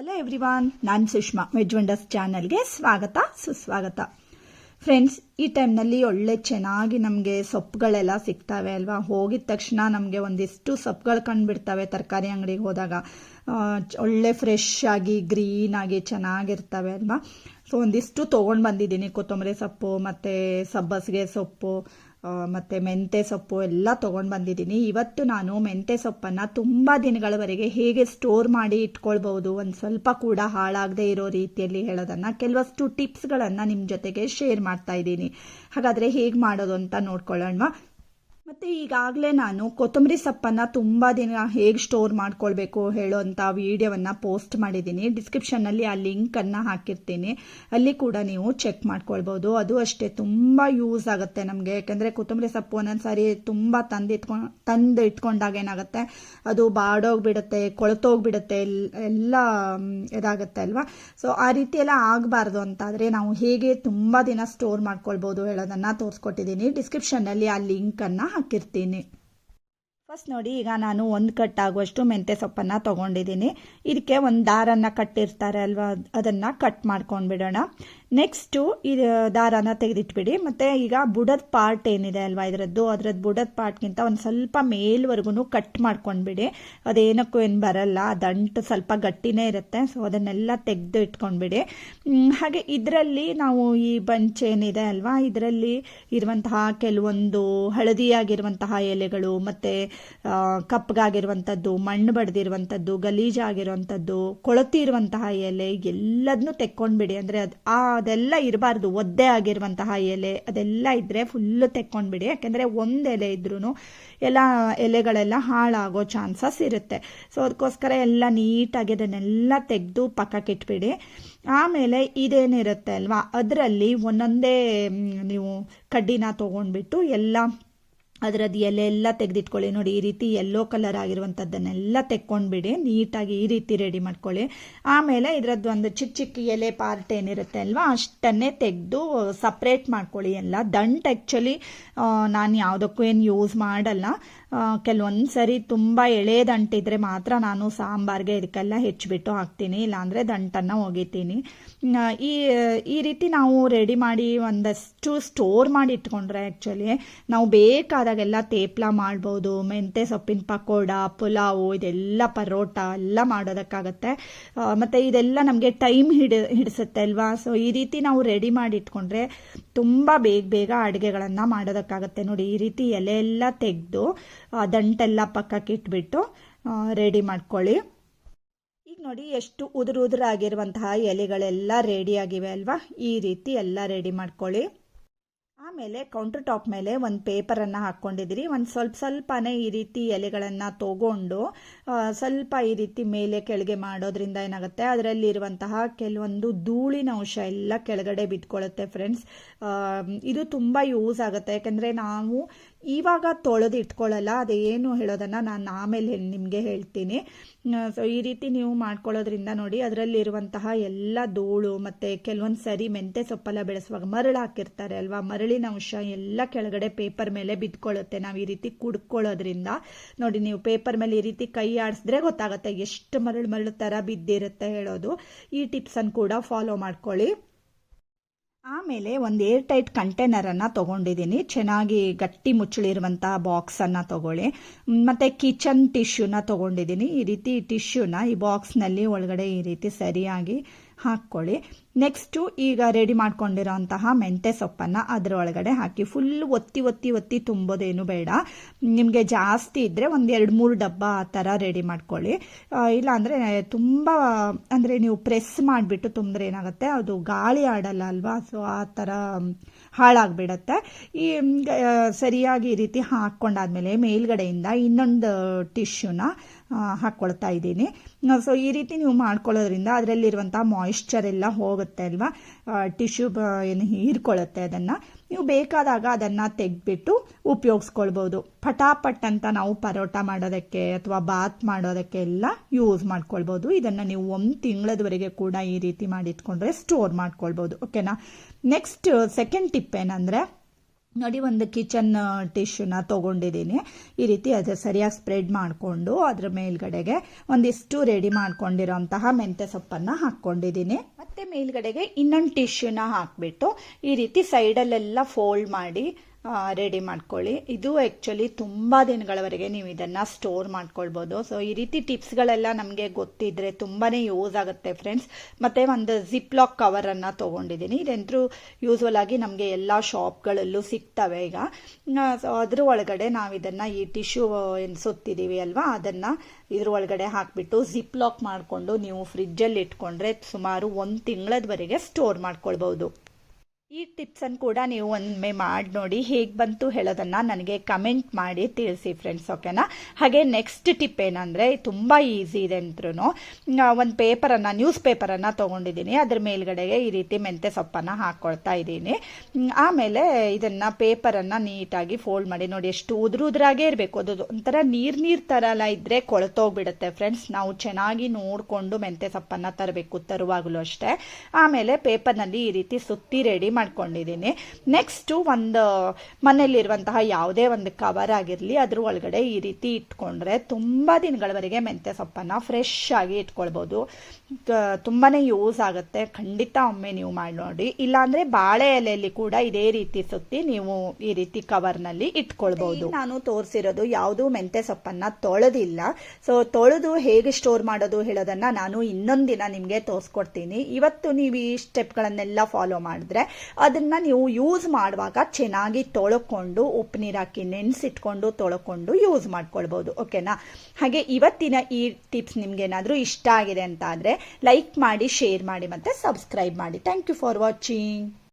Hello everyone ನಾನು Sushma veg wonders ಚಾನಲ್ಗೆ ಸ್ವಾಗತ, ಸುಸ್ವಾಗತ. ಫ್ರೆಂಡ್ಸ್ ಈ ಟೈಮ್ನಲ್ಲಿ ಒಳ್ಳೆ ಚೆನ್ನಾಗಿ ನಮಗೆ ಸೊಪ್ಪುಗಳೆಲ್ಲ ಸಿಗ್ತವೆ ಅಲ್ವಾ? ಹೋಗಿದ ತಕ್ಷಣ ನಮಗೆ ಒಂದಿಷ್ಟು ಸೊಪ್ಪುಗಳು ಕಂಡುಬಿಡ್ತವೆ ತರಕಾರಿ ಅಂಗಡಿಗೆ ಹೋದಾಗ. ಒಳ್ಳೆ ಫ್ರೆಶ್ ಆಗಿ ಗ್ರೀನ್ ಆಗಿ ಚೆನ್ನಾಗಿರ್ತವೆ ಅಲ್ವಾ? ಸೊ ಒಂದಿಷ್ಟು ತೊಗೊಂಡು ಬಂದಿದ್ದೀನಿ ಕೊತ್ತಂಬರಿ ಸೊಪ್ಪು, ಮತ್ತು ಸಬ್ಬಸಿಗೆ ಸೊಪ್ಪು ಮತ್ತೆ ಮೆಂತೆ ಸೊಪ್ಪು ಎಲ್ಲ ತಗೊಂಡು ಬಂದಿದ್ದೀನಿ. ಇವತ್ತು ನಾನು ಮೆಂತೆ ಸೊಪ್ಪನ್ನು ತುಂಬ ದಿನಗಳವರೆಗೆ ಹೇಗೆ ಸ್ಟೋರ್ ಮಾಡಿ ಇಟ್ಕೊಳ್ಬಹುದು, ಒಂದು ಸ್ವಲ್ಪ ಕೂಡ ಹಾಳಾಗದೇ ಇರೋ ರೀತಿಯಲ್ಲಿ ಹೇಳೋದನ್ನು ಕೆಲವಷ್ಟು ಟಿಪ್ಸ್ಗಳನ್ನು ನಿಮ್ಮ ಜೊತೆಗೆ ಶೇರ್ ಮಾಡ್ತಾ ಇದ್ದೀನಿ. ಹಾಗಾದರೆ ಹೇಗೆ ಮಾಡೋದು ಅಂತ ನೋಡ್ಕೊಳ್ಳೋಣ ಮತ್ತು ಈಗಾಗಲೇ ನಾನು ಕೊತ್ತಂಬರಿ ಸೊಪ್ಪನ್ನು ತುಂಬ ದಿನ ಹೇಗೆ ಸ್ಟೋರ್ ಮಾಡ್ಕೊಳ್ಬೇಕು ಹೇಳೋವಂಥ ವಿಡಿಯೋವನ್ನು ಪೋಸ್ಟ್ ಮಾಡಿದ್ದೀನಿ. ಡಿಸ್ಕ್ರಿಪ್ಷನ್ನಲ್ಲಿ ಆ ಲಿಂಕನ್ನು ಹಾಕಿರ್ತೀನಿ. ಅಲ್ಲಿ ಕೂಡ ನೀವು ಚೆಕ್ ಮಾಡ್ಕೊಳ್ಬೋದು. ಅದು ಅಷ್ಟೇ ತುಂಬ ಯೂಸ್ ಆಗುತ್ತೆ ನಮಗೆ. ಯಾಕೆಂದರೆ ಕೊತ್ತಂಬರಿ ಸೊಪ್ಪು ಒಂದೊಂದು ಸಾರಿ ತುಂಬ ತಂದಿಟ್ಕೊಂಡು ತಂದು ಇಟ್ಕೊಂಡಾಗ ಏನಾಗುತ್ತೆ? ಅದು ಬಾಡೋಗ್ಬಿಡುತ್ತೆ, ಕೊಳತೋಗ್ಬಿಡುತ್ತೆ ಎಲ್ಲ ಇದಾಗುತ್ತೆ ಅಲ್ವಾ? ಸೊ ಆ ರೀತಿ ಎಲ್ಲ ಆಗಬಾರ್ದು ಅಂತಾದರೆ ನಾವು ಹೇಗೆ ತುಂಬ ದಿನ ಸ್ಟೋರ್ ಮಾಡ್ಕೊಳ್ಬೋದು ಹೇಳೋದನ್ನು ತೋರಿಸ್ಕೊಟ್ಟಿದ್ದೀನಿ. ಡಿಸ್ಕ್ರಿಪ್ಷನ್ನಲ್ಲಿ ಆ ಲಿಂಕನ್ನು ಹಾಕಿರ್ತೀನಿ. ಫಸ್ಟ್ ನೋಡಿ, ಈಗ ನಾನು ಒಂದು ಕಟ್ ಆಗುವಷ್ಟು ಮೆಂತ್ಯ ಸೊಪ್ಪನ್ನು ತೊಗೊಂಡಿದ್ದೀನಿ ಇದಕ್ಕೆ ಒಂದು ದಾರನ ಕಟ್ಟಿರ್ತಾರೆ ಅಲ್ವಾ, ಅದನ್ನು ಕಟ್ ಮಾಡ್ಕೊಂಡು ಬಿಡೋಣ ನೆಕ್ಸ್ಟು ಇದು ದಾರನ ತೆಗೆದಿಟ್ಬಿಡಿ. ಮತ್ತು ಈಗ ಬುಡದ ಪಾರ್ಟ್ ಏನಿದೆ ಅಲ್ವಾ ಇದರದ್ದು? ಅದರದ್ದು ಬುಡದ ಪಾರ್ಟ್ಗಿಂತ ಒಂದು ಸ್ವಲ್ಪ ಮೇಲ್ವರೆಗೂ ಕಟ್ ಮಾಡ್ಕೊಂಡ್ಬಿಡಿ. ಅದೇನಕ್ಕೂ ಏನು ಬರಲ್ಲ. ಆ ದಂಟು ಸ್ವಲ್ಪ ಗಟ್ಟಿನೇ ಇರುತ್ತೆ. ಸೊ ಅದನ್ನೆಲ್ಲ ತೆಗೆದು ಇಟ್ಕೊಂಡ್ಬಿಡಿ. ಹಾಗೆ ಇದರಲ್ಲಿ ನಾವು ಈ ಬಂಚ್ ಏನಿದೆ ಅಲ್ವಾ? ಇದರಲ್ಲಿ ಇರುವಂತಹ ಕೆಲವೊಂದು ಹಳದಿಯಾಗಿರುವಂತಹ ಎಲೆಗಳು, ಮತ್ತು ಕಪ್ಪಗಾಗಿರುವಂಥದ್ದು ಮಣ್ಣು ಬಡ್ದಿರುವಂಥದ್ದು, ಗಲೀಜಾಗಿರುವಂಥದ್ದು ಕೊಳತಿರುವಂತಹ ಎಲೆ ಎಲ್ಲದನ್ನೂ ತೆಕ್ಕೊಂಡ್ಬಿಡಿ. ಅಂದರೆ ಅದು ಆ ಅದೆಲ್ಲ ಇರಬಾರ್ದು. ಒದ್ದೆ ಆಗಿರುವಂತಹ ಎಲೆ, ಅದೆಲ್ಲ ಇದ್ದರೆ ಫುಲ್ಲು ತೆಕ್ಕೊಂಡ್ಬಿಡಿ. ಯಾಕೆಂದರೆ ಒಂದು ಎಲೆ ಇದ್ರೂ ಎಲ್ಲ ಎಲೆಗಳೆಲ್ಲ ಹಾಳಾಗೋ ಚಾನ್ಸಸ್ ಇರುತ್ತೆ. ಸೊ ಅದಕ್ಕೋಸ್ಕರ ಎಲ್ಲ ನೀಟಾಗಿ ಅದನ್ನೆಲ್ಲ ತೆಗೆದು ಪಕ್ಕಕ್ಕೆ ಇಟ್ಬಿಡಿ. ಆಮೇಲೆ ಇದೇನಿರುತ್ತೆ ಅಲ್ವಾ? ಅದರಲ್ಲಿ ಒಂದೊಂದೇ ನೀವು ಕಡ್ಡಿನ ತೊಗೊಂಡ್ಬಿಟ್ಟು ಎಲ್ಲ ಅದರದ್ದು ಎಲೆ ಎಲ್ಲ ತೆಗೆದಿಟ್ಕೊಳ್ಳಿ ನೋಡಿ, ಈ ರೀತಿ ಯೆಲ್ಲೋ ಕಲರ್ ಆಗಿರುವಂಥದ್ದನ್ನೆಲ್ಲ ತೆಕ್ಕೊಂಡ್ಬಿಡಿ, ನೀಟಾಗಿ ಈ ರೀತಿ ರೆಡಿ ಮಾಡ್ಕೊಳ್ಳಿ. ಆಮೇಲೆ ಇದರದ್ದು ಒಂದು ಚಿಕ್ಕ ಚಿಕ್ಕ ಎಲೆ ಪಾರ್ಟ್ ಏನಿರುತ್ತೆ ಅಲ್ವಾ, ಅಷ್ಟನ್ನೇ ತೆಗೆದು ಸಪ್ರೇಟ್ ಮಾಡ್ಕೊಳ್ಳಿ ಎಲ್ಲ. ದಂಟ್ ಆ್ಯಕ್ಚುಲಿ ನಾನು ಯಾವುದಕ್ಕೂ ಏನು ಯೂಸ್ ಮಾಡಲ್ಲ. ಕೆಲವೊಂದು ಸರಿ ತುಂಬ ಎಳೆ ದಂಟಿದ್ರೆ ಮಾತ್ರ ನಾನು ಸಾಂಬಾರ್ಗೆ ಇದಕ್ಕೆಲ್ಲ ಹೆಚ್ಚಿಬಿಟ್ಟು ಹಾಕ್ತೀನಿ, ಇಲ್ಲಾಂದರೆ ದಂಟನ್ನು ಒಗಿತೀನಿ. ಈ ಈ ರೀತಿ ನಾವು ರೆಡಿ ಮಾಡಿ ಒಂದಷ್ಟು ಸ್ಟೋರ್ ಮಾಡಿ ಇಟ್ಕೊಂಡ್ರೆ ಆ್ಯಕ್ಚುಲಿ ನಾವು ಬೇಕಾದಾಗೆಲ್ಲ ತೇಪ್ಲ ಮಾಡ್ಬೋದು ಮೆಂತೆ ಸೊಪ್ಪಿನ ಪಕೋಡ, ಪುಲಾವು, ಇದೆಲ್ಲ ಪರೋಟ ಎಲ್ಲ ಮಾಡೋದಕ್ಕಾಗತ್ತೆ. ಮತ್ತು ಇದೆಲ್ಲ ನಮಗೆ ಟೈಮ್ ಹಿಡ, ಹಿಡಿಸುತ್ತೆ ಅಲ್ವಾ? ಸೊ ಈ ರೀತಿ ನಾವು ರೆಡಿ ಮಾಡಿ ಇಟ್ಕೊಂಡ್ರೆ ತುಂಬ ಬೇಗ ಬೇಗ ಅಡುಗೆಗಳನ್ನು ಮಾಡೋದಕ್ಕಾಗತ್ತೆ ನೋಡಿ. ಈ ರೀತಿ ಎಲೆ ಎಲ್ಲ ತೆಗೆದು ದಂಟೆಲ್ಲ ಪಕ್ಕಕ್ಕೆ ಇಟ್ಬಿಟ್ಟು ರೆಡಿ ಮಾಡ್ಕೊಳ್ಳಿ. ಈಗ ನೋಡಿ ಎಷ್ಟು ಉದುರು ಉದುರಾಗಿರುವಂತಹ ಎಲೆಗಳೆಲ್ಲ ರೆಡಿ ಆಗಿವೆ ಅಲ್ವಾ? ಈ ರೀತಿ ಎಲ್ಲ ರೆಡಿ ಮಾಡ್ಕೊಳ್ಳಿ. ಆಮೇಲೆ ಕೌಂಟರ್ ಟಾಪ್ ಮೇಲೆ ಒಂದು ಪೇಪರನ್ನು ಹಾಕ್ಕೊಂಡಿದ್ದೀರಿ ಒಂದು ಸ್ವಲ್ಪ ಸ್ವಲ್ಪನೇ ಈ ರೀತಿ ಎಲೆಗಳನ್ನು ತಗೊಂಡು ಸ್ವಲ್ಪ ಈ ರೀತಿ ಮೇಲೆ ಕೆಳಗೆ ಮಾಡೋದ್ರಿಂದ ಏನಾಗುತ್ತೆ? ಅದರಲ್ಲಿರುವಂತಹ ಕೆಲವೊಂದು ಧೂಳಿನ ಅಂಶ ಎಲ್ಲ ಕೆಳಗಡೆ ಬಿಟ್ಕೊಳ್ಳುತ್ತೆ ಫ್ರೆಂಡ್ಸ್ ಇದು ತುಂಬ ಯೂಸ್ ಆಗುತ್ತೆ. ಯಾಕಂದರೆ ನಾವು ಇವಾಗ ತೊಳೆದು ಇಟ್ಕೊಳ್ಳಲ್ಲ, ಅದೇನು ಹೇಳೋದನ್ನು ನಾನು ಆಮೇಲೆ ನಿಮಗೆ ಹೇಳ್ತೀನಿ. ಸೊ ಈ ರೀತಿ ನೀವು ಮಾಡ್ಕೊಳ್ಳೋದ್ರಿಂದ ನೋಡಿ ಅದರಲ್ಲಿರುವಂತಹ ಎಲ್ಲ ಧೂಳು ಮತ್ತು ಕೆಲವೊಂದು ಸರಿ ಮೆಂತೆ ಸೊಪ್ಪೆಲ್ಲ ಬೆಳೆಸುವಾಗ ಮರಳು ಹಾಕಿರ್ತಾರೆ ಅಲ್ವಾ? ಮರಳಿನ ಅಂಶ ಎಲ್ಲ ಕೆಳಗಡೆ ಪೇಪರ್ ಮೇಲೆ ಬಿದ್ಕೊಳ್ಳುತ್ತೆ. ನಾವು ಈ ರೀತಿ ಕುಡ್ಕೊಳ್ಳೋದ್ರಿಂದ ನೋಡಿ ನೀವು ಪೇಪರ್ ಮೇಲೆ ಈ ರೀತಿ ಕೈ ಆಡಿಸಿದ್ರೆ ಗೊತ್ತಾಗುತ್ತೆ ಎಷ್ಟು ಮರಳು ಮರಳು ಥರ ಬಿದ್ದಿರುತ್ತೆ ಹೇಳೋದು. ಈ ಟಿಪ್ಸನ್ನು ಕೂಡ ಫಾಲೋ ಮಾಡ್ಕೊಳ್ಳಿ. ಆಮೇಲೆ ಒಂದು ಏರ್ ಟೈಟ್ ಕಂಟೈನರನ್ನು ತೊಗೊಂಡಿದ್ದೀನಿ ಚೆನ್ನಾಗಿ ಗಟ್ಟಿ ಮುಚ್ಚಳಿರುವಂಥ ಬಾಕ್ಸನ್ನು ತೊಗೊಳ್ಳಿ. ಮತ್ತು ಕಿಚನ್ ಟಿಶ್ಯೂನ ತೊಗೊಂಡಿದ್ದೀನಿ ಈ ರೀತಿ ಟಿಶ್ಯೂನ ಈ ಬಾಕ್ಸ್ನಲ್ಲಿ ಒಳಗಡೆ ಈ ರೀತಿ ಸರಿಯಾಗಿ ಹಾಕ್ಕೊಳ್ಳಿ. ನೆಕ್ಸ್ಟು ಈಗ ರೆಡಿ ಮಾಡ್ಕೊಂಡಿರೋಂತಹ ಮೆಂತೆ ಸೊಪ್ಪನ್ನು ಅದರೊಳಗಡೆ ಹಾಕಿ. ಫುಲ್ ಒತ್ತಿ ಒತ್ತಿ ಒತ್ತಿ ತುಂಬೋದೇನು ಬೇಡ. ನಿಮಗೆ ಜಾಸ್ತಿ ಇದ್ದರೆ ಒಂದು ಎರಡು, ಮೂರು ಡಬ್ಬ ಆ ಥರ ರೆಡಿ ಮಾಡ್ಕೊಳ್ಳಿ. ಇಲ್ಲ ಅಂದರೆ ತುಂಬ, ಅಂದರೆ ನೀವು ಪ್ರೆಸ್ ಮಾಡಿಬಿಟ್ಟು ತುಂಬಿದ್ರೆ ಏನಾಗುತ್ತೆ? ಅದು ಗಾಳಿ ಆಡಲ್ಲ ಅಲ್ವಾ? ಸೊ ಆ ಥರ ಹಾಳಾಗ್ಬಿಡತ್ತೆ. ಈ ಸರಿಯಾಗಿ ಈ ರೀತಿ ಹಾಕ್ಕೊಂಡಾದ್ಮೇಲೆ ಮೇಲ್ಗಡೆಯಿಂದ ಇನ್ನೊಂದು ಟಿಶ್ಯೂನ ಹಾಕ್ಕೊಳ್ತಾ ಇದ್ದೀನಿ. ಸೊ ಈ ರೀತಿ ನೀವು ಮಾಡ್ಕೊಳ್ಳೋದ್ರಿಂದ ಅದರಲ್ಲಿರುವಂಥ ಮಾಯಿಶ್ಚರ್ ಎಲ್ಲ ಹೋಗುತ್ತೆ ಅಲ್ವಾ? ಟಿಶ್ಯೂ ಏನು ಹೀರ್ಕೊಳ್ಳುತ್ತೆ ಅದನ್ನು. ನೀವು ಬೇಕಾದಾಗ ಅದನ್ನು ತೆಗೆದ್ಬಿಟ್ಟು ಉಪಯೋಗಿಸ್ಕೊಳ್ಬೋದು. ಪಟಾಪಟ್ ಅಂತ ನಾವು ಪರೋಟ ಮಾಡೋದಕ್ಕೆ ಅಥವಾ ಬಾತ್ ಮಾಡೋದಕ್ಕೆ ಎಲ್ಲ ಯೂಸ್ ಮಾಡ್ಕೊಳ್ಬೋದು. ಇದನ್ನು ನೀವು ಒಂದು ತಿಂಗಳದವರೆಗೆ ಕೂಡ ಈ ರೀತಿ ಮಾಡಿಟ್ಕೊಂಡ್ರೆ ಸ್ಟೋರ್ ಮಾಡ್ಕೊಳ್ಬೋದು. ಓಕೆನಾ ನೆಕ್ಸ್ಟ್ ಸೆಕೆಂಡ್ ಟಿಪ್ ಏನಂದರೆ ನೋಡಿ, ಒಂದು ಕಿಚನ್ ಟಿಶ್ಯೂನ ತೊಗೊಂಡಿದ್ದೀನಿ. ಈ ರೀತಿ ಅದು ಸರಿಯಾಗಿ ಸ್ಪ್ರೆಡ್ ಮಾಡಿಕೊಂಡು ಅದ್ರ ಮೇಲ್ಗಡೆಗೆ ಒಂದಿಷ್ಟು ರೆಡಿ ಮಾಡ್ಕೊಂಡಿರೋಂತಹ ಮೆಂತ್ಯ ಸೊಪ್ಪನ್ನು ಹಾಕ್ಕೊಂಡಿದ್ದೀನಿ. ಮತ್ತೆ ಮೇಲ್ಗಡೆಗೆ ಇನ್ನೊಂದು ಟಿಶ್ಯೂನ ಹಾಕ್ಬಿಟ್ಟು ಈ ರೀತಿ ಸೈಡಲ್ಲೆಲ್ಲ ಫೋಲ್ಡ್ ಮಾಡಿ ರೆಡಿ ಮಾಡ್ಕೊಳ್ಳಿ. ಇದು ಆ್ಯಕ್ಚುಲಿ ತುಂಬ ದಿನಗಳವರೆಗೆ ನೀವು ಇದನ್ನು ಸ್ಟೋರ್ ಮಾಡ್ಕೊಳ್ಬೋದು. ಸೊ ಈ ರೀತಿ ಟಿಪ್ಸ್ಗಳೆಲ್ಲ ನಮಗೆ ಗೊತ್ತಿದ್ರೆ ತುಂಬಾ ಯೂಸ್ ಆಗುತ್ತೆ ಫ್ರೆಂಡ್ಸ್ ಮತ್ತು ಒಂದು ಜಿಪ್ ಲಾಕ್ ಕವರನ್ನು ತೊಗೊಂಡಿದ್ದೀನಿ. ಇದಂತರೂ ಯೂಸ್ವಲ್ ಆಗಿ ನಮಗೆ ಎಲ್ಲ ಶಾಪ್ಗಳಲ್ಲೂ ಸಿಗ್ತವೆ ಈಗ. ಸೊ ಅದ್ರ ಒಳಗಡೆ ನಾವು ಇದನ್ನು ಈ ಟಿಶ್ಯೂ ಏನು ಸುತ್ತಿದ್ದೀವಿ ಅಲ್ವಾ, ಅದನ್ನು ಇದ್ರ ಒಳಗಡೆ ಹಾಕಿಬಿಟ್ಟು ಜಿಪ್ ಲಾಕ್ ಮಾಡಿಕೊಂಡು ನೀವು ಫ್ರಿಜ್ಜಲ್ಲಿ ಇಟ್ಕೊಂಡ್ರೆ ಸುಮಾರು ಒಂದು ತಿಂಗಳದವರೆಗೆ ಸ್ಟೋರ್ ಮಾಡ್ಕೊಳ್ಬೋದು. ಈ ಟಿಪ್ಸನ್ನು ಕೂಡ ನೀವು ಒಮ್ಮೆ ಮಾಡಿ ನೋಡಿ ಹೇಗೆ ಬಂತು ಹೇಳೋದನ್ನು ನನಗೆ ಕಮೆಂಟ್ ಮಾಡಿ ತಿಳಿಸಿ ಫ್ರೆಂಡ್ಸ್ ಓಕೆನಾ ಹಾಗೆ ನೆಕ್ಸ್ಟ್ ಟಿಪ್ ಏನಂದರೆ ತುಂಬ ಈಸಿ ಇದೆ ಅಂತೂ ಒಂದು ಪೇಪರನ್ನು ನ್ಯೂಸ್ ಪೇಪರನ್ನು ತೊಗೊಂಡಿದ್ದೀನಿ. ಅದ್ರ ಮೇಲ್ಗಡೆಗೆ ಈ ರೀತಿ ಮೆಂತ್ಯ ಸೊಪ್ಪನ್ನು ಹಾಕ್ಕೊಳ್ತಾ ಇದ್ದೀನಿ. ಆಮೇಲೆ ಇದನ್ನು ಪೇಪರನ್ನು ನೀಟಾಗಿ ಫೋಲ್ಡ್ ಮಾಡಿ ನೋಡಿ ಎಷ್ಟು ಉದುರು ಉದುರಾಗೇ ಇರಬೇಕು. ಅದು ಒಂಥರ ನೀರು ನೀರು ಥರ ಎಲ್ಲ ಇದ್ದರೆ ಕೊಳತೋಗ್ಬಿಡುತ್ತೆ ಫ್ರೆಂಡ್ಸ್ ನಾವು ಚೆನ್ನಾಗಿ ನೋಡಿಕೊಂಡು ಮೆಂತ್ಯ ಸೊಪ್ಪನ್ನು ತರಬೇಕು, ತರುವಾಗಲೂ ಅಷ್ಟೇ. ಆಮೇಲೆ ಪೇಪರ್ನಲ್ಲಿ ಈ ರೀತಿ ಸುತ್ತಿ ರೆಡಿ ಮಾಡ್ಕೊಂಡಿದ್ದೀನಿ. ನೆಕ್ಸ್ಟು ಒಂದು, ಮನೆಯಲ್ಲಿರುವಂತಹ ಯಾವುದೇ ಒಂದು ಕವರ್ ಆಗಿರಲಿ, ಅದ್ರ ಒಳಗಡೆ ಈ ರೀತಿ ಇಟ್ಕೊಂಡ್ರೆ ತುಂಬ ದಿನಗಳವರೆಗೆ ಮೆಂತ್ಯ ಸೊಪ್ಪನ್ನು ಫ್ರೆಶ್ ಆಗಿ ಇಟ್ಕೊಳ್ಬೋದು. ತುಂಬಾ ಯೂಸ್ ಆಗುತ್ತೆ. ಖಂಡಿತ ಒಮ್ಮೆ ನೀವು ಮಾಡಿ ನೋಡಿ. ಇಲ್ಲಾಂದರೆ ಬಾಳೆ ಎಲೆಯಲ್ಲಿ ಕೂಡ ಇದೇ ರೀತಿ ಸುತ್ತಿ ನೀವು ಈ ರೀತಿ ಕವರ್ನಲ್ಲಿ ಇಟ್ಕೊಳ್ಬೋದು. ನಾನು ತೋರಿಸಿರೋದು ಯಾವುದು ಮೆಂತ್ಯ ಸೊಪ್ಪನ್ನು ತೊಳೆದಿಲ್ಲ. ಸೊ ತೊಳೆದು ಹೇಗೆ ಸ್ಟೋರ್ ಮಾಡೋದು ಹೇಳೋದನ್ನ ನಾನು ಇನ್ನೊಂದು ದಿನ ನಿಮಗೆ ತೋರಿಸ್ಕೊಡ್ತೀನಿ. ಇವತ್ತು ನೀವು ಈ ಸ್ಟೆಪ್ಗಳನ್ನೆಲ್ಲ ಫಾಲೋ ಮಾಡಿದ್ರೆ ಅದನ್ನು ನೀವು ಯೂಸ್ ಮಾಡುವಾಗ ಚೆನ್ನಾಗಿ ತೊಳ್ಕೊಂಡು ಉಪ್ಪು ನೀರು ಹಾಕಿ ನೆನೆಸಿಟ್ಕೊಂಡು ತೊಳ್ಕೊಂಡು ಯೂಸ್ ಮಾಡ್ಕೊಳ್ಬೋದು ಓಕೆನಾ ಹಾಗೆ ಇವತ್ತಿನ ಈ ಟಿಪ್ಸ್ ನಿಮ್ಗೆ ಏನಾದರೂ ಇಷ್ಟ ಆಗಿದೆ ಅಂತ ಆದರೆ ಲೈಕ್ ಮಾಡಿ ಶೇರ್ ಮಾಡಿ ಮತ್ತು ಸಬ್ಸ್ಕ್ರೈಬ್ ಮಾಡಿ. Thank you for watching